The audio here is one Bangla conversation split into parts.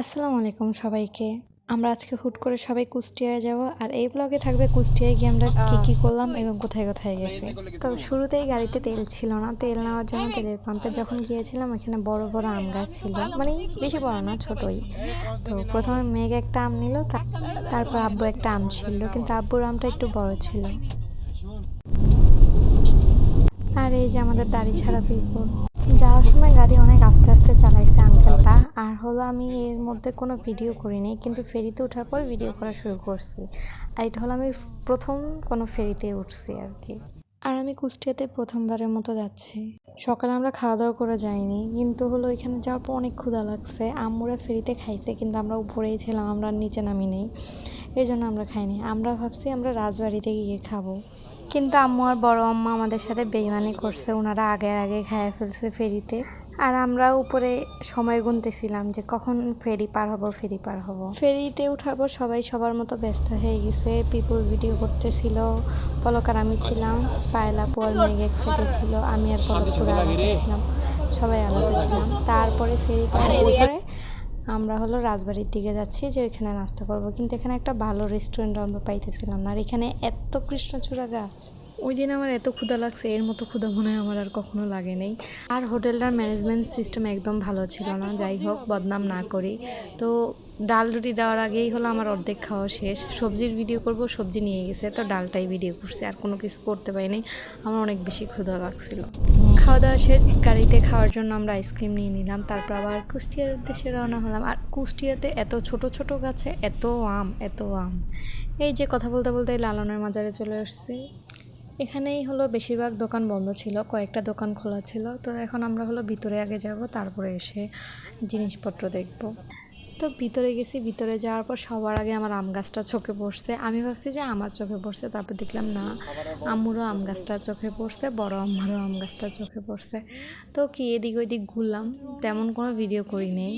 আসসালামু আলাইকুম সবাইকে। আমরা আজকে হুট করে সবাই কুষ্টিয়ায় যাব, আর এই ব্লগে থাকবে কুষ্টিয়ায় গিয়ে আমরা কি কি করলাম এবং কোথায় কোথায় গেছি। তো শুরুতেই গাড়িতে তেল ছিল না, তেল নেওয়ার জন্য তেলের পাম্পে যখন গিয়েছিলাম এখানে বড় বড় আম গাছ ছিল। মানে বেশি বড় না, ছোটই। তো প্রথমে মেঘ একটা আম নিল তারপর আব্বু একটা আম ছিল, কিন্তু আব্বুর আমটা একটু বড় ছিল। আর এই যে আমাদের দাড়ি ছাড়া পিপল যাওয়ার সময় গাড়ি অনেক আস্তে আস্তে চালাইছে আঙ্কেলটা আর হলো আমি এর মধ্যে কোনো ভিডিও করিনি কিন্তু ফেরিতে ওঠার পর ভিডিও করা শুরু করছি। আর এটা হলো আমি প্রথম কোনো ফেরিতে উঠছি আর কি। আর আমি কুষ্টিয়াতে প্রথমবারের মতো যাচ্ছি। সকালে আমরা খাওয়া দাওয়া করে যাইনি, কিন্তু হলো এখানে যাওয়ার পর অনেক ক্ষুধা লাগছে। আম্মুরা ফেরিতে খাইছে, কিন্তু আমরা উপরেই ছিলাম, আমরা নিচে নামি নেই। এই জন্য আমরা খাইনি। আমরা ভাবছি আমরা রাজবাড়িতে গিয়ে খাব। কিন্তু আম্মু আর বড় আম্মা আমাদের সাথে বেইমানি করছে, ওনারা আগে আগে খাইয়ে ফেলছে ফেরিতে। আর আমরা উপরে সময় গুনতেছিলাম যে কখন ফেরি পার হব, ফেরি পার হব। ফেরিতে ওঠার পর সবাই সবার মতো ব্যস্ত হয়ে গেছে। পিপুল ভিডিও করতেছিল পলক আর আমি ছিলাম, পায়লা পোয়াল, মেঘ এক সাইডে ছিল, আমি আর পলক পুরো আলাদা ছিলাম, সবাই আলাদা ছিলাম। তারপরে ফেরি পার পরে আমরা হলো রাজবাড়ির দিকে যাচ্ছি যে ওইখানে নাস্তা করব। কিন্তু এখানে একটা ভালো রেস্টুরেন্ট আমরা পাইতেছিলাম না। আর এখানে এত কৃষ্ণচূড়া গাছ। ওই দিন আমার এত ক্ষুধা লাগছে, এর মতো ক্ষুধা মনে হয় আমার আর কখনো লাগে নেই। আর হোটেলটার ম্যানেজমেন্ট সিস্টেম একদম ভালো ছিল না, যাই হোক বদনাম না করি। তো ডাল রুটি দেওয়ার আগেই হলো আমার অর্ধেক খাওয়া শেষ। সবজির ভিডিও করব, সবজি নিয়ে গেছে, তো ডালটাই ভিডিও করছে, আর কোনো কিছু করতে পারিনি। আমার অনেক বেশি ক্ষুধা লাগছিল। খাওয়া দাওয়া শেষ, গাড়িতে খাওয়ার জন্য আমরা আইসক্রিম নিয়ে নিলাম, তারপর আবার কুষ্টিয়ার উদ্দেশ্যে রওনা হলাম। আর কুষ্টিয়াতে এত ছোট ছোট গাছে এত আম এত আম। এই যে কথা বলতে বলতে লালনের মাজারে চলে আসছি। এখানেই হলো বেশিরভাগ দোকান বন্ধ ছিল, কয়েকটা দোকান খোলা ছিল। তো এখন আমরা হলো ভিতরে আগে যাব, তারপরে এসে জিনিসপত্র দেখব। তো ভিতরে গেছি, ভিতরে যাওয়ার পর সবার আগে আমার আম গাছটা চোখে পড়ছে। আমি ভাবছি যে আমার চোখে পড়ছে, তারপর দেখলাম না, আম্মুরও আম গাছটা চোখে পড়ছে, বড় আম্মারও আম গাছটা চোখে পড়ছে। তো কি এদিক ওইদিক ঘুরলাম, তেমন কোনো ভিডিও করি নেই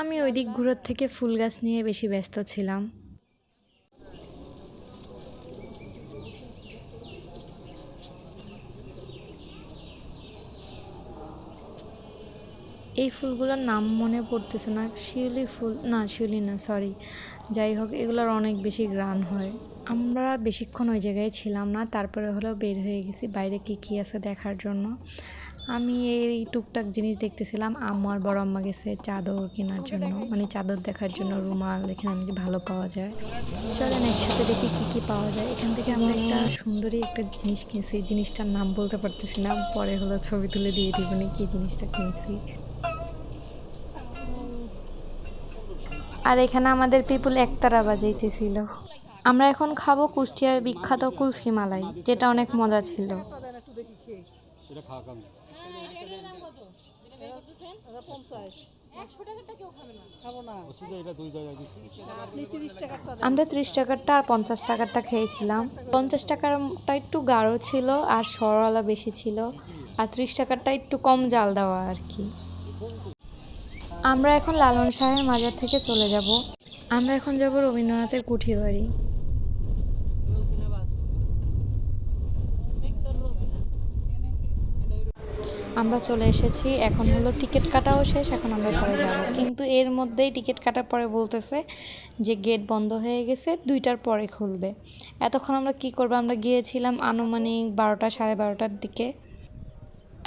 আমি ওই দিক ঘুরার থেকে ফুল গাছ নিয়ে বেশি ব্যস্ত ছিলাম। এই ফুলগুলোর নাম মনে পড়তেছে না। শিউলি ফুল, না, শিউলি না সরি যাই হোক, এগুলোর অনেক বেশি গ্রান হয়। আমরা বেশিক্ষণ ওই জায়গায় ছিলাম না, তারপরে হলো বের হয়ে গেছি বাইরে কী কী আছে দেখার জন্য। আমি এই টুকটাক জিনিস দেখতেছিলাম আম্মু আর বড় আম্মা গেছে চাদর কেনার জন্য। মানে চাদর দেখার জন্য রুমাল এখানে নাকি ভালো পাওয়া যায়। চলেন একসাথে দেখি কী কী পাওয়া যায়। এখান থেকে আমরা একটা সুন্দরী একটা জিনিস কিনছি। জিনিসটার নাম বলতে পারতেছি না, পরে হলো ছবি তুলে দিয়ে দিব কি জিনিসটা কিনছি। আর এখানে আমাদের পিপুল একতারা বাজাইতেছিল। আমরা এখন খাব কুষ্টিয়ার বিখ্যাত কুলফি মালাই যেটা অনেক মজা ছিল। আমরা ত্রিশ টাকারটা আর পঞ্চাশ টাকারটা খেয়েছিলাম। পঞ্চাশ টাকারটা একটু গাঢ় ছিল আর সরওয়ালা বেশি ছিল। আর ত্রিশ টাকারটা একটু কম জাল দেওয়া আর কি। আমরা এখন লালন শাহের মাজার থেকে চলে যাব। আমরা এখন যাব রবীন্দ্রনাথের কুঠি বাড়ি আমরা চলে এসেছি, এখন হলো টিকিট কাটাও শেষ, এখন আমরা সবাই যাব। কিন্তু এর মধ্যেই টিকিট কাটার পরে বলতেছে যে গেট বন্ধ হয়ে গেছে, দুইটার পরে খুলবে। এতক্ষণ আমরা কি করব? আমরা গিয়েছিলাম আনুমানিক বারোটা, সাড়ে বারোটার দিকে।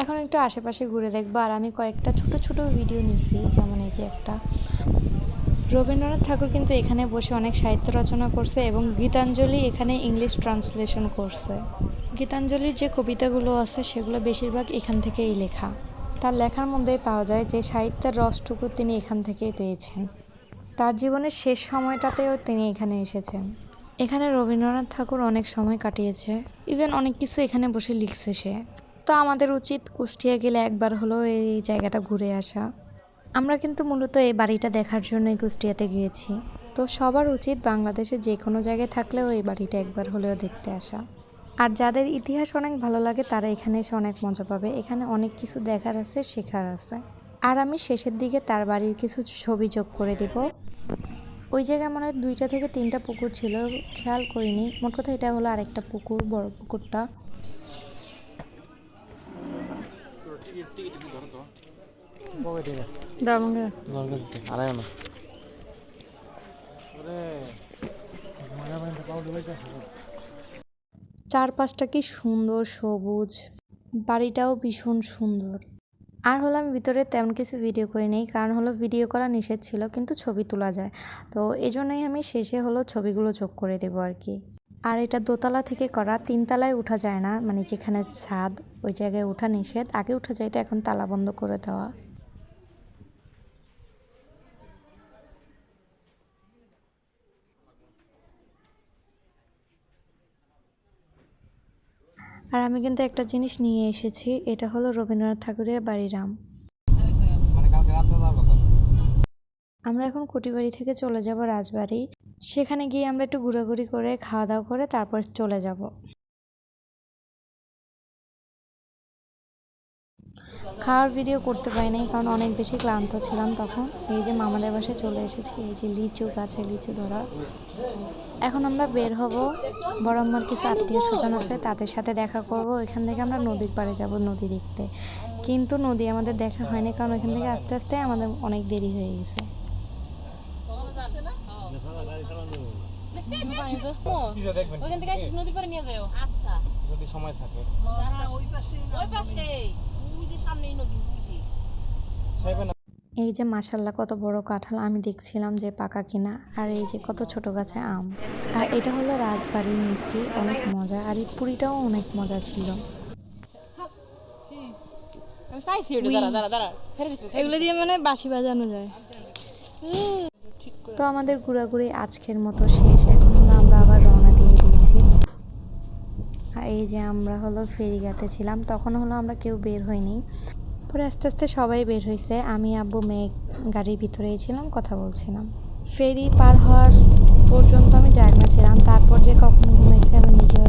এখন একটু আশেপাশে ঘুরে দেখব। আর আমি কয়েকটা ছোট ছোট ভিডিও নিয়েছি, যেমন এই যে একটা। রবীন্দ্রনাথ ঠাকুর কিন্তু এখানে বসে অনেক সাহিত্য রচনা করছে এবং গীতাঞ্জলি এখানে ইংলিশ ট্রান্সলেশন করছে। গীতাঞ্জলির যে কবিতাগুলো আছে, সেগুলো বেশিরভাগ এখান থেকেই লেখা। তার লেখার মধ্যেই পাওয়া যায় যে সাহিত্যের রসটুকু তিনি এখান থেকেই পেয়েছেন। তার জীবনের শেষ সময়টাতেও তিনি এখানে এসেছেন। এখানে রবীন্দ্রনাথ ঠাকুর অনেক সময় কাটিয়েছে। ইভেন অনেক কিছু এখানে বসে লিখছে সে। তো আমাদের উচিত কুষ্টিয়া গেলে একবার হলেও এই জায়গাটা ঘুরে আসা। আমরা কিন্তু মূলত এই বাড়িটা দেখার জন্যই কুষ্টিয়াতে গিয়েছি। তো সবার উচিত বাংলাদেশে যে কোনো জায়গায় থাকলেও এই বাড়িটা একবার হলেও দেখতে আসা। আর যাদের ইতিহাস অনেক ভালো লাগে, তারা এখানে এসে অনেক মজা পাবে। এখানে অনেক কিছু দেখার আছে, শেখার আছে। আর আমি শেষের দিকে তার বাড়ির কিছু ছবি যোগ করে দিব। ওই জায়গায় মনে হয় দুইটা থেকে তিনটা পুকুর ছিল, খেয়াল করিনি। মোট কথা এটা হলো আরেকটা পুকুর, বড় পুকুরটা। চারপাশটা কি সুন্দর সবুজ। বাড়িটাও ভীষণ সুন্দর। আর হলো আমি ভিতরে তেমন কিছু ভিডিও করে নেই, কারণ হলো ভিডিও করা নিষেধ ছিল, কিন্তু ছবি তোলা যায়। তো এই জন্যই আমি শেষে হলো ছবিগুলো যোগ করে দেবো আর কি। আর এটা দোতলা থেকে করা, তিনতলায় উঠা যায় না মানে যেখানে ছাদ, ওই জায়গায় ওঠা নিষেধ। আগে উঠা যায়, তো এখন তালা বন্ধ করে দেওয়া। আর আমি কিন্তু একটা জিনিস নিয়ে এসেছি, এটা হলো রবীন্দ্রনাথ ঠাকুরের কথা আছে। আমরা এখন কুটিবাড়ি থেকে চলে যাব রাজবাড়ি সেখানে গিয়ে আমরা একটু ঘোরাঘুরি করে, খাওয়া দাওয়া করে তারপর চলে যাব খাওয়ার ভিডিও করতে পারিনি কারণ অনেক বেশি ক্লান্ত ছিলাম তখন। এই যে মামাদের বাসায় চলে এসেছি এই যে লিচু গাছে লিচু ধরা। এখন আমরা বের হব। বড় আমার কিছু আত্মীয় স্বজন আছে তাদের সাথে দেখা করব। এখান থেকে আমরা নদীর পাড়ে যাব নদী দেখতে। কিন্তু নদী আমাদের দেখা হয়নি কারণ এখান থেকে আস্তে আস্তে আমাদের অনেক দেরি হয়ে গেছে। ওইখান থেকে নদীর পাড়ে নিয়ে যাও আচ্ছা যদি সময় থাকে। ওই পাশে ওই পাশে এই যে মাসাল্লাহ কত বড় কাঁঠাল আমি দেখছিলাম যে পাকা কিনা আর এই যে কত ছোট গাছে আম। আর এটা হলো রাজবাড়ির মিষ্টি অনেক মজা আর এই পুরিটাও অনেক মজা ছিল। এগুলো দিয়ে মানে বাঁশি বাজানো যায়। তো আমাদের ঘোরাঘুরি আজকের মতো শেষ এখন হলো আমরা আবার রওনা দিয়ে দিয়েছি আর এই যে আমরা হলো ফেরিঘাতে ছিলাম, তখন হলো আমরা কেউ বের হইনি। পরে আস্তে আস্তে সবাই বের হয়েছে আমি, আব্বু, মেয়ে গাড়ির ভিতরেই ছিলাম, কথা বলছিলাম। ফেরি পার হওয়ার পর্যন্ত আমি জায়গা ছিলাম, তারপর যে কখন ঘুমাইছে আমি নিজেও